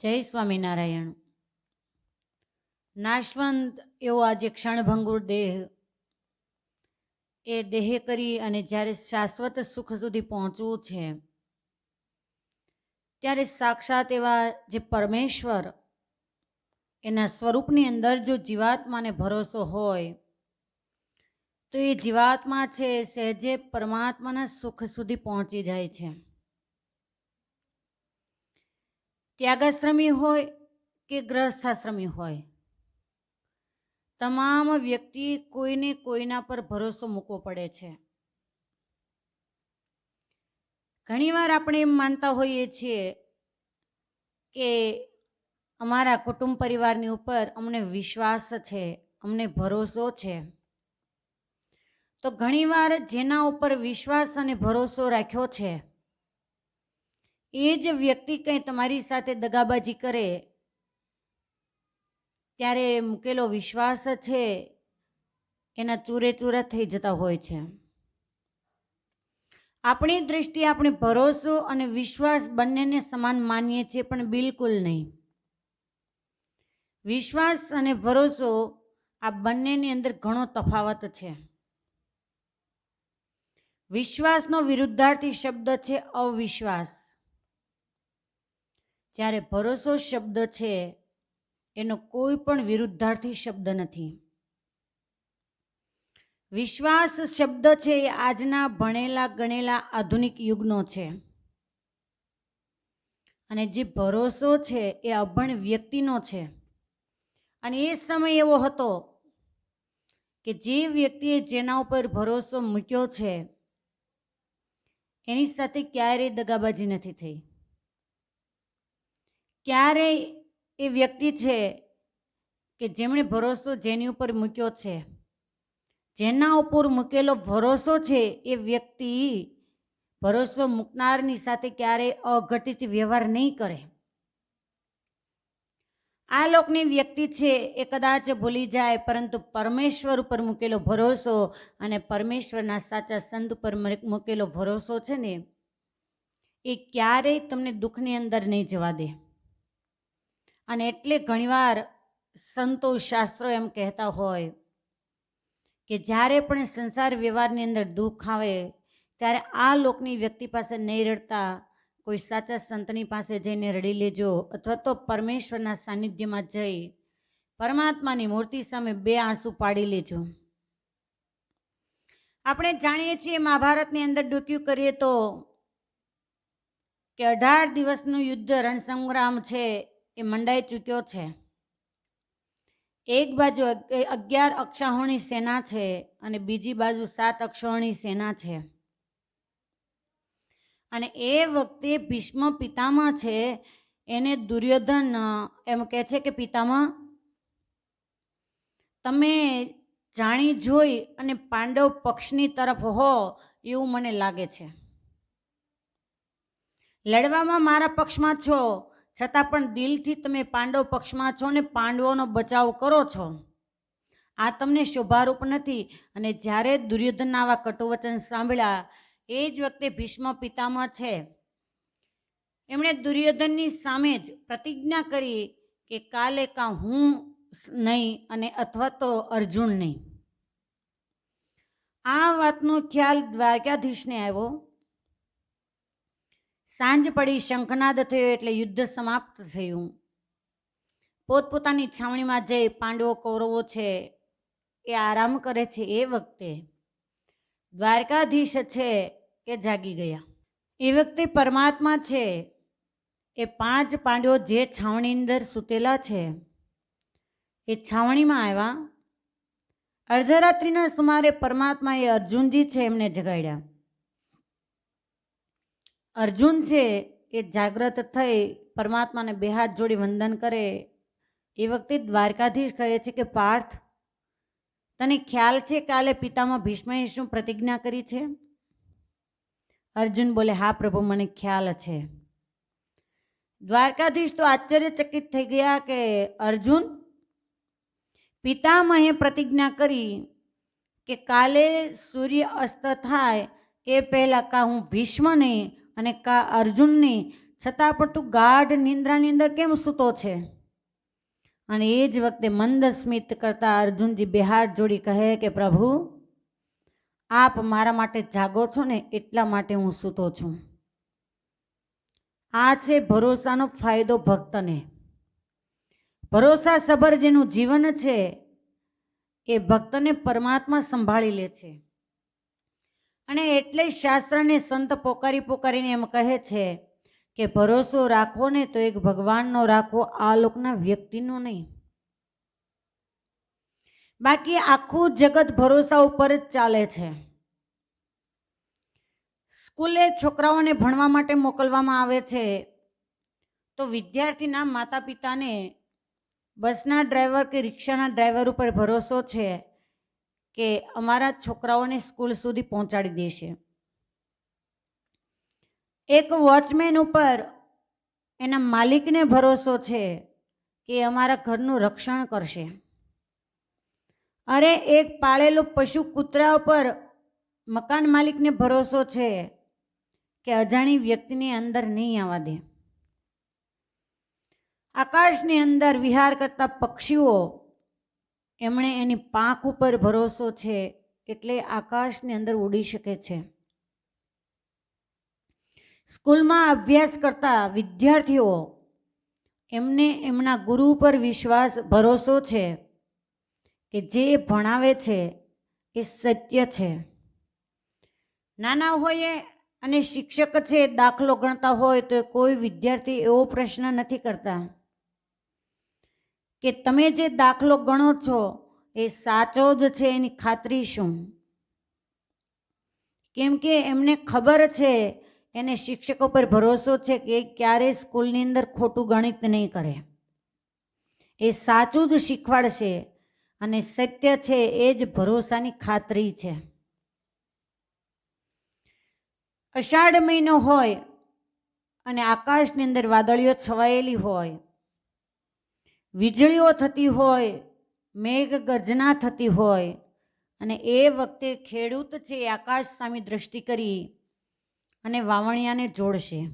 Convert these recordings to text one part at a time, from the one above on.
જય સ્વામિનારાયણ. નાશવંત એવો આજે ક્ષણભંગુર દેહ એ દેહ કરી અને જ્યારે શાશ્વત સુખ સુધી પહોંચવું છે, ત્યારે સાક્ષાત એવા જે પરમેશ્વર એના સ્વરૂપની અંદર જો જીવાત્માને ભરોસો હોય, તો એ જીવાત્મા છે, સહેજે પરમાત્માના સુખ સુધી પહોંચી જાય છે. ત્યાગાશ્રમી હોય કે ગ્રહસ્થાશ્રમી હોય? તમામ વ્યક્તિ કોઈને કોઈના પર ભરોસો મૂકવો પડે છે. ઘણીવાર આપણે એમ માનતા હોઈએ છીએ કે અમારા કુટુંબ પરિવારની ઉપર અમને વિશ્વાસ છે, અમને ભરોસો છે. તો ઘણીવાર જેના ઉપર વિશ્વાસ અને ભરોસો રાખ્યો છે એ જ વ્યક્તિ કંઈ તમારી સાથે દગાબાજી કરે, ત્યારે મૂકેલો વિશ્વાસ છે, એના ચૂરે ચૂરા થઈ જતા હોય છે. આપણી દૃષ્ટિએ આપણે ભરોસો અને વિશ્વાસ બંનેને સમાન માનીએ છીએ, પણ બિલકુલ નહીં. વિશ્વાસ અને ભરોસો આ બંનેની અંદર ઘણો તફાવત છે. વિશ્વાસનો વિરુદ્ધાર્થી શબ્દ છે અવિશ્વાસ. જ્યારે ભરોસો શબ્દ છે, એનો કોઈ પણ વિરુદ્ધાર્થી શબ્દ નથી. વિશ્વાસ શબ્દ છે, એ આજના ભણેલા, ગણેલા આધુનિક યુગનો છે. અને જે ભરોસો છે, એ અભણ વ્યક્તિનો છે. અને એ સમય એવો હતો કે જે વ્યક્તિએ જેના ઉપર ભરોસો મૂક્યો છે, એની સાથે ક્યારેય દગાબાજી નથી થઈ. ક્યારેય એ વ્યક્તિ છે કે જેમણે ભરોસો જેની ઉપર મૂક્યો છે? જેના ઉપર મૂકેલો ભરોસો છે એ વ્યક્તિ ભરોસો મૂકનારની સાથે ક્યારેય અઘટિત વ્યવહાર નહીં કરે. આ લોકની વ્યક્તિ છે એ કદાચ ભૂલી જાય, પરંતુ પરમેશ્વર ઉપર મૂકેલો ભરોસો અને પરમેશ્વરના સાચા સંત ઉપર મૂકેલો ભરોસો છે ને, એ ક્યારેય તમને દુઃખની અંદર નહીં જવા દે. અને એટલે ઘણીવાર સંતો શાસ્ત્રો એમ કહેતા હોય કે જ્યારે પણ સંસાર વ્યવહારની અંદર દુઃખ આવે, ત્યારે આ લોકની વ્યક્તિ પાસે નહીં રડતા, કોઈ સાચા સંતની પાસે જઈને રડી લેજો અથવા તો પરમેશ્વરના સાનિધ્યમાં જઈ પરમાત્માની મૂર્તિ સામે બે આંસુ પાડી લેજો. આપણે જાણીએ છીએ મહાભારતની અંદર ડૂક્યું કરીએ તો કે અઢાર દિવસનું યુદ્ધ રણસંગ્રામ છે. એ મંડાઈ ચૂક્યો છે. એક બાજુ અગિયાર અક્ષાહોણી સેના છે અને બીજી બાજુ સાત અક્ષાહોણી સેના છે. અને એ વખતે ભીષ્મ પિતામાં છે, એને દુર્યોધન એમ કહે છે કે પિતામાં તમે જાણી જોઈ અને પાંડવ પક્ષની તરફ હો એવું મને લાગે છે. લડવામાં મારા પક્ષમાં છો છતાં પણ દિલથી તમે પાંડવ પક્ષમાં છો ને પાંડવોનો બચાવ કરો છો. આ તમને શોભારૂપ નથી અને જ્યારે દુર્યોધનના આવા કટુવચન સાંભળ્યા, એ જ વખતે ભીષ્મ પિતામાં છે. એમણે દુર્યોધનની સામે જ પ્રતિજ્ઞા કરી કે કાલે કાં હું નહીં અને અથવા તો અર્જુન નહીં. આ વાતનો ખ્યાલ દ્વારકાધીશને આવ્યો. સાંજ પડી શંખનાદ થયો એટલે યુદ્ધ સમાપ્ત થયું. પોતપોતાની છાવણીમાં જઈ પાંડવો કૌરવો છે એ આરામ કરે છે એ વખતે દ્વારકાધીશ છે એ જાગી ગયા. એ વખતે પરમાત્મા છે એ પાંચ પાંડવો જે છાવણી અંદર સૂતેલા છે એ છાવણીમાં આવ્યા. અર્ધરાત્રિના સુમારે પરમાત્મા એ અર્જુનજી છે એમને જગાડ્યા. અર્જુન છે એ જાગ્રત થઈ પરમાત્માને બે હાથ જોડી વંદન કરે. એ વખતે દ્વારકાધીશ કહે છે કે, પાર્થ, તને ખ્યાલ છે કાલે પિતામાં ભીષ્મએ શું પ્રતિજ્ઞા કરી છે? અર્જુન બોલે, હા પ્રભુ, મને ખ્યાલ છે. દ્વારકાધીશ તો આશ્ચર્યચકિત થઈ ગયા કે, અર્જુન પિતામહે પ્રતિજ્ઞા કરી કે કાલે સૂર્ય અસ્ત થાય એ પહેલાં કાં હું ભીષ્મને અને કા અર્જુનની છતાં પણ ગાઢ નિંદ્રાની અંદર કેમ સૂતો છે? અને એ જ વખતે મંદ સ્મિત કરતા અર્જુનજી બે હાથ જોડી કહે કે, પ્રભુ, આપ મારા માટે જાગો છો ને એટલા માટે હું સૂતો છું. આ છે ભરોસાનો ફાયદો ભક્તને. ભરોસા સભર જેનું જીવન છે એ ભક્તને પરમાત્મા સંભાળી લે છે. અને એટલે જ શાસ્ત્રને સંત પોકારી પોકારીને એમ કહે છે કે ભરોસો રાખો ને તો એક ભગવાનનો રાખો, આ લોકના વ્યક્તિનો નહીં. બાકી આખું જગત ભરોસા ઉપર જ ચાલે છે. સ્કૂલે છોકરાઓને ભણવા માટે મોકલવામાં આવે છે. તો વિદ્યાર્થીના માતા પિતાને બસના ડ્રાઈવર કે રિક્ષાના ડ્રાઈવર ઉપર ભરોસો છે. કે અમારા છોકરાઓને સ્કૂલ સુધી પહોંચાડી દેશે. એક વોચમેન ઉપર એના માલિકને ભરોસો છે કે અમારા ઘરનું રક્ષણ કરશે. અરે એક પાળેલું પશુ કૂતરા ઉપર મકાન માલિકને ભરોસો છે કે અજાણી વ્યક્તિને અંદર નહીં આવવા દે. આકાશની અંદર વિહાર કરતા પક્ષીઓ એમણે એની પાંખ ઉપર ભરોસો છે એટલે આકાશની અંદર ઉડી શકે છે. સ્કૂલમાં અભ્યાસ કરતા વિદ્યાર્થીઓ, એમને એમના ગુરુ પર વિશ્વાસ, ભરોસો છે કે જે ભણાવે છે એ સત્ય છે. નાના હોઈએ અને શિક્ષક છે, દાખલો ગણતા હોય તો કોઈ વિદ્યાર્થી એવો પ્રશ્ન નથી કરતા. કે તમે જે દાખલો ગણો છો, એ સાચો જ છે એની ખાતરી શું? કેમ કે એમને ખબર છે, એને શિક્ષકો પર ભરોસો છે કે ક્યારેય સ્કૂલની અંદર ખોટું ગણિત નહીં કરે. એ સાચું જ શીખવાડશે અને સત્ય છે એ જ ભરોસાની ખાતરી છે. અષાઢ મહિનો હોય અને આકાશની અંદર વાદળીઓ છવાયેલી હોય વીજળીઓ થતી હોય, મેઘ ગર્જના થતી હોય અને એ વખતે ખેડૂત છે આકાશ સામે દ્રષ્ટિ કરી અને વાવણિયાને જોડશે.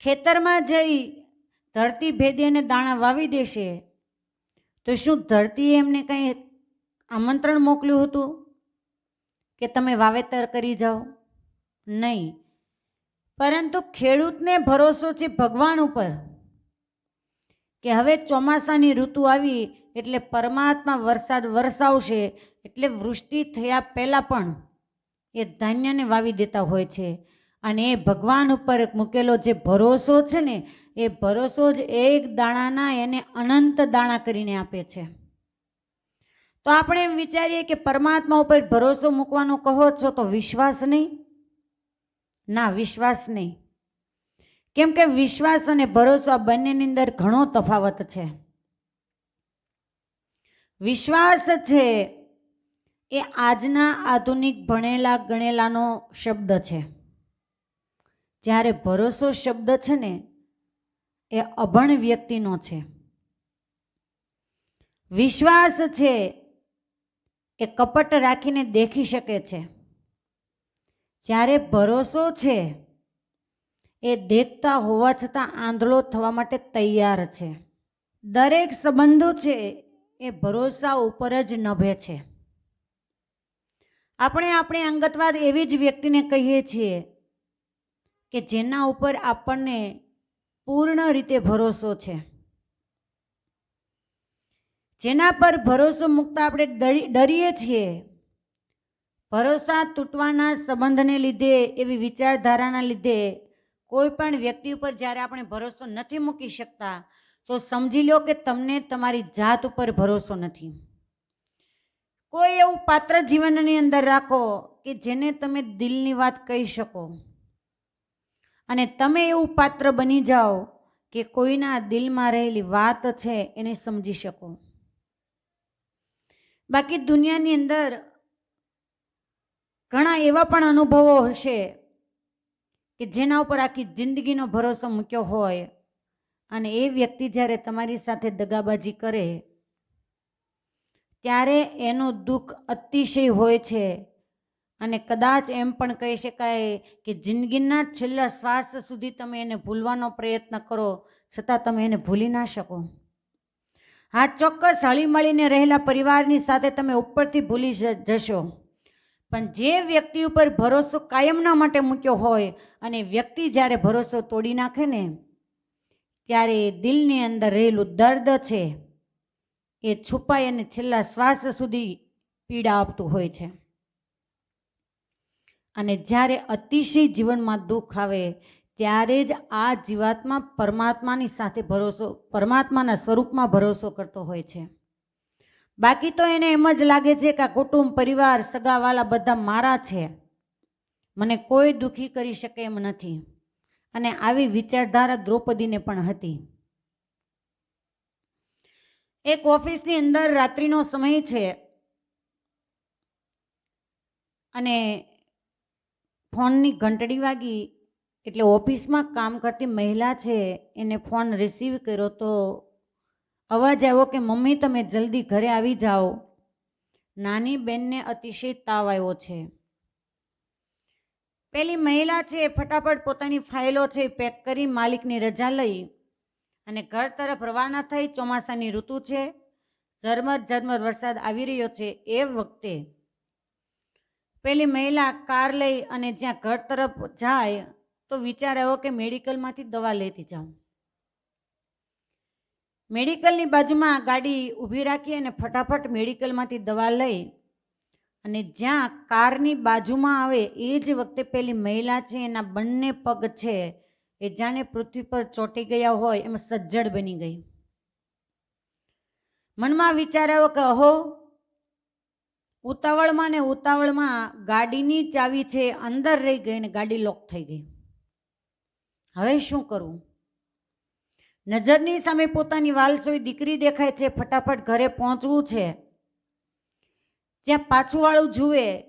ખેતરમાં જઈ ધરતી ભેદી અને દાણા વાવી દેશે, તો શું ધરતીએ એમને કંઈ આમંત્રણ મોકલ્યું હતું કે તમે વાવેતર કરી જાઓ? નહીં. પરંતુ ખેડૂતને ભરોસો છે ભગવાન ઉપર. કે હવે ચોમાસાની ઋતુ આવી એટલે પરમાત્મા વરસાદ વરસાવશે એટલે વૃષ્ટિ થયા પહેલાં પણ એ ધાન્યને વાવી દેતા હોય છે. અને એ ભગવાન ઉપર મૂકેલો જે ભરોસો છે ને, એ ભરોસો જ એક દાણાના એને અનંત દાણા કરીને આપે છે. તો આપણે એમ વિચારીએ કે પરમાત્મા ઉપર ભરોસો મૂકવાનો કહો છો તો વિશ્વાસ નહીં? ના, વિશ્વાસ નહીં. કેમ કે વિશ્વાસ અને ભરોસો આ બંનેની અંદર ઘણો તફાવત છે. વિશ્વાસ છે એ આજના આધુનિક ભણેલા ગણેલાનો શબ્દ છે. જ્યારે ભરોસો શબ્દ છે ને, એ અભણ વ્યક્તિનો છે. વિશ્વાસ છે એ કપટ રાખીને દેખી શકે છે. જ્યારે ભરોસો છે એ દેખતા હોવા છતાં આંધળો થવા માટે તૈયાર છે. દરેક સંબંધો છે એ ભરોસા ઉપર જ નભે છે. આપણે આપણી અંગતવાદ એવી જ વ્યક્તિને કહીએ છીએ કે જેના ઉપર આપણને પૂર્ણ રીતે ભરોસો છે. જેના પર ભરોસો મૂકતા આપણે ડરી, ડરીએ છીએ. ભરોસા તૂટવાના સંબંધને લીધે, એવી વિચારધારાના લીધે કોઈ પણ વ્યક્તિ ઉપર જ્યારે આપણે ભરોસો નથી મૂકી શકતા, તો સમજી લો કે તમને તમારી જાત ઉપર ભરોસો નથી. કોઈ એવું પાત્ર જીવનની અંદર રાખો કે જેને તમે દિલની વાત કહી શકો. અને તમે એવું પાત્ર બની જાઓ કે કોઈના દિલમાં રહેલી વાત છે એને સમજી શકો. બાકી દુનિયાની અંદર ઘણા એવા પણ અનુભવો હશે કે જેના ઉપર આખી જિંદગીનો ભરોસો મૂક્યો હોય અને એ વ્યક્તિ જ્યારે તમારી સાથે દગાબાજી કરે, ત્યારે એનું દુઃખ અતિશય હોય છે. અને કદાચ એમ પણ કહી શકાય કે જિંદગીના છેલ્લા શ્વાસ સુધી તમે એને ભૂલવાનો પ્રયત્ન કરો, છતાં તમે એને ભૂલી ના શકો. હા ચોક્કસ હળીમળીને રહેલા પરિવારની સાથે તમે ઉપરથી ભૂલી જશો. પણ જે વ્યક્તિ ઉપર ભરોસો કાયમના માટે મૂક્યો હોય અને વ્યક્તિ જ્યારે ભરોસો તોડી નાખે ને, ત્યારે દિલની અંદર રહેલું દર્દ છે, એ છુપાઈ અને છેલ્લા શ્વાસ સુધી પીડા આપતું હોય છે. અને જ્યારે અતિશય જીવનમાં દુઃખ આવે, ત્યારે જ આ જીવાત્મા પરમાત્માની સાથે ભરોસો, પરમાત્માના સ્વરૂપમાં ભરોસો કરતો હોય છે. બાકી તો એને એમ જ લાગે છે કે આ કુટુંબ, પરિવાર, સગાવાલા બધા મારા છે. મને કોઈ દુઃખી કરી શકે એમ નથી. અને આવી વિચારધારા દ્રૌપદીને પણ હતી. એક ઓફિસની અંદર રાત્રિનો સમય છે. અને ફોનની ઘંટડી વાગી એટલે ઓફિસમાં કામ કરતી મહિલા છે, એને ફોન રિસીવ કર્યો તો અવાજ આવ્યો કે, મમ્મી, તમે જલ્દી ઘરે આવી જાઓ. નાની બેનને અતિશય તાવ આવ્યો છે. પેલી મહિલા છે, ફટાફટ પોતાની ફાઇલો છે, પેક કરી માલિકની રજા લઈ અને ઘર તરફ રવાના થઈ. ચોમાસાની ઋતુ છે. ઝરમર ઝરમર વરસાદ આવી રહ્યો છે. એ વખતે પેલી મહિલા કાર લઈ અને જ્યાં ઘર તરફ જાય, તો વિચાર આવ્યો કે, મેડિકલમાંથી દવા લેતી જાઉં. મેડિકલની બાજુમાં ગાડી ઊભી રાખી અને ફટાફટ મેડિકલમાંથી દવા લઈ અને જ્યાં કારની બાજુમાં આવે એ જ વખતે પેલી મહિલા છે, એના બંને પગ છે, એ જાણે પૃથ્વી પર ચોંટી ગયા હોય, એમ સજ્જડ બની ગઈ. મનમાં વિચાર આવ્યો કે, અહો, ઉતાવળમાં ને ઉતાવળમાં ગાડીની ચાવી છે, અંદર રહી ગઈ ને ગાડી લોક થઈ ગઈ. હવે શું કરવું નજરની સામે પોતાની વાલસોઈ દીકરી દેખાય છે, ફટાફટ ઘરે પહોંચવું છે. જ્યાં પાછુંવાળું જુએ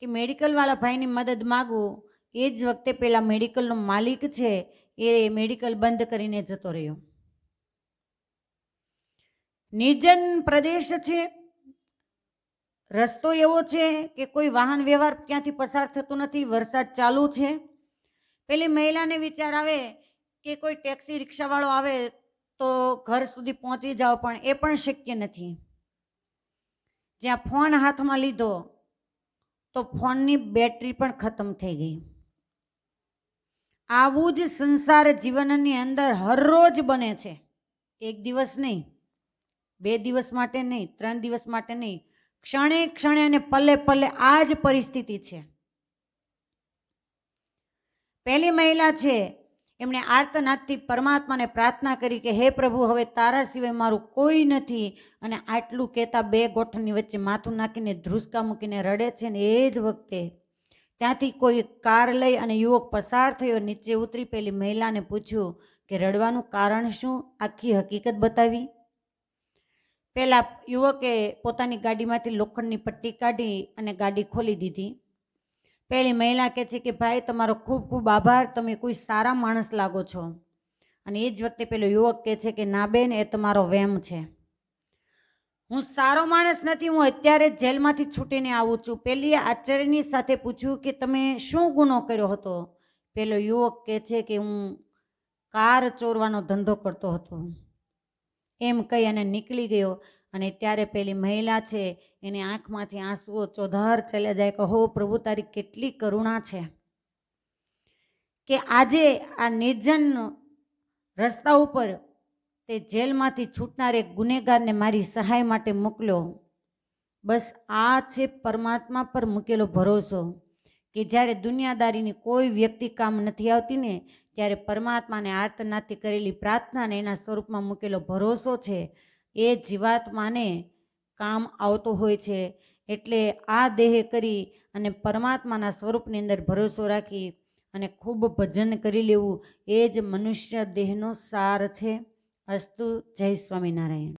કે મેડિકલવાળા ભાઈની મદદ માગું, એ જ વખતે પેલા મેડિકલનો માલિક છે, એ મેડિકલ બંધ કરીને જતો રહ્યો. નિર્જન પ્રદેશ છે, રસ્તો એવો છે કે કોઈ વાહન વ્યવહાર ક્યાંથી પસાર થતો નથી, વરસાદ ચાલુ છે. પેલી મહિલાને વિચાર આવે કે કોઈ ટેક્સી રિક્ષાવાળો આવે તો ઘર સુધી પહોંચી જાઓ પણ એ પણ શક્ય નથી. જ્યાં ફોન હાથમાં લીધો, તો ફોનની બેટરી પણ ખતમ થઈ ગઈ. આવું જ સંસાર જીવનની અંદર હરરોજ બને છે. એક દિવસ નહીં, બે દિવસ માટે નહીં, ત્રણ દિવસ માટે નહીં, ક્ષણે ક્ષણે અને પલે પલે આ જ પરિસ્થિતિ છે. પહેલી મહિલા છે એમણે આર્તનાદથી પરમાત્માને પ્રાર્થના કરી કે, હે પ્રભુ, હવે તારા સિવાય મારું કોઈ નથી. અને આટલું કહેતા બે ગોઠણની વચ્ચે માથું નાખીને ધ્રુસકા મૂકીને રડે છે ને એ જ વખતે ત્યાંથી કોઈ કાર લઈ અને યુવક પસાર થયો. નીચે ઉતરી પેલી મહિલાને પૂછ્યું કે, રડવાનું કારણ શું? આખી હકીકત બતાવી. પહેલાં યુવકે પોતાની ગાડીમાંથી લોખંડની પટ્ટી કાઢી અને ગાડી ખોલી દીધી. પેલી મહિલા કહે છે કે, ભાઈ, તમારો ખૂબ ખૂબ આભાર. તમે કોઈ સારા માણસ લાગો છો. અને એ જ વખતે પેલો યુવક કહે છે કે, ના બેન, એ તમારો વેમ છે. હું સારો માણસ નથી, હું અત્યારે જેલમાંથી છૂટીને આવું છું. પેલી આચાર્યની સાથે પૂછ્યું કે, તમે શું ગુનો કર્યો હતો? પેલો યુવક કહે છે કે, હું કાર ચોરવાનો ધંધો કરતો હતો. એમ કહી અને નીકળી ગયો. અને ત્યારે પેલી મહિલા છે, એની આંખમાંથી આંસુઓ ચોધાર ચાલ્યા જાય કે, હો પ્રભુ, તારી કેટલી કરુણા છે. કે આજે આ નિર્જન રસ્તા ઉપર તે જેલમાંથી છૂટનાર એક ગુનેગારને મારી સહાય માટે મોકલ્યો બસ આ છે પરમાત્મા પર મૂકેલો ભરોસો કે જ્યારે દુનિયાદારીની કોઈ વ્યક્તિ કામ નથી આવતી ને, ત્યારે પરમાત્માને આર્તનાથી કરેલી પ્રાર્થનાને એના સ્વરૂપમાં મૂકેલો ભરોસો છે એ જીવાત્માને કામ આવતો હોય છે. એટલે આ દેહ કરી અને પરમાત્માના સ્વરૂપની અંદર ભરોસો રાખી અને ખૂબ ભજન કરી લેવું એ જ મનુષ્ય દેહનો સાર છે. અસ્તુ જય સ્વામિનારાયણ.